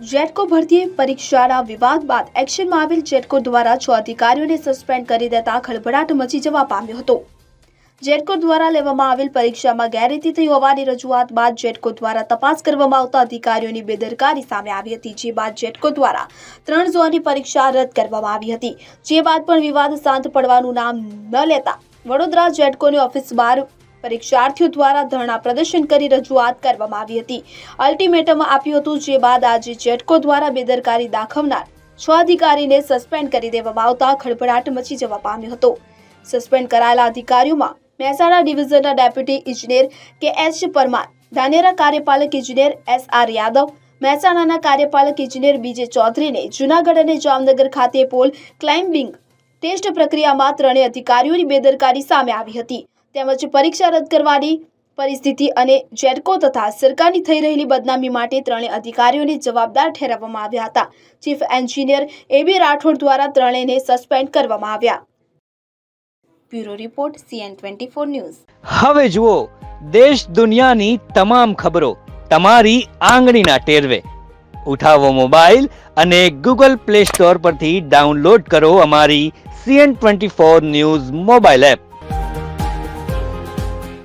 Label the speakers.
Speaker 1: જેટકો ભરતીએ પરીક્ષાના વિવાદ બાદ એક્શનમાં આવેલ જેટકો દ્વારા છ અધિકારીઓને સસ્પેન્ડ કરી દેતા ખળભળાટ મચી જવા પામ્યો હતો. જેટકો દ્વારા લેવામાં આવેલ પરીક્ષામાં ગેરરીતિ થઈ હોવાની રજૂઆત બાદ જેટકો દ્વારા તપાસ કરવામાં આવતા અધિકારીઓની બેદરકારી સામે આવી હતી, જે બાદ જેટકો દ્વારા ત્રણ ઝોનની પરીક્ષા રદ કરવામાં આવી હતી. જે બાદ પણ વિવાદ શાંત પડવાનું નામ ન લેતા વડોદરા જેટકોની ઓફિસ બહાર પરીક્ષાર્થીઓ દ્વારા ધરણા પ્રદર્શન કરી રજૂઆત કરવામાં આવી હતી. અલ્ટિમેટમ આપ્યું હતું, જે બાદ આજે જેટકો દ્વારા બેદરકારી દાખવનાર છ અધિકારીને સસ્પેન્ડ કરી દેવામાં આવતા ખળભળાટ મચી જવા પામ્યો હતો. સસ્પેન્ડ કરાયેલા અધિકારીઓમાં મહેસાણા ડિવિઝનના ડેપ્યુટી ઇજનેર કે એચ પરમાર, ધાનેરા કાર્યપાલક ઇજનેર એસ આર યાદવ, મહેસાણાના કાર્યપાલક ઇજનેર બીજે ચૌધરીને જૂનાગઢ અને જામનગર ખાતે પોલ ક્લાઇમ્બિંગ ટેસ્ટ પ્રક્રિયામાં ત્રણેય અધિકારીઓની બેદરકારી સામે આવી હતી. તેમજ પરીક્ષા રદ કરવાની પરિસ્થિતિ અને જેટકો તથા સરકારની થઈ રહેલી બદનામી માટે ત્રણેય અધિકારીઓને જવાબદાર ઠેરવવામાં આવ્યા હતા. Chief engineer A B Rathod દ્વારા ત્રણેયને સસ્પેન્ડ કરવામાં આવ્યા. Bureau report, CN twenty four news.
Speaker 2: હવે જુઓ, દેશ દુનિયાની તમામ ખબરો તમારી આંગળીના ટેરવે. ઉઠાવો મોબાઈલ અને ગૂગલ પ્લે સ્ટોર પરથી ડાઉનલોડ કરો અમારી CN twenty four news mobile app.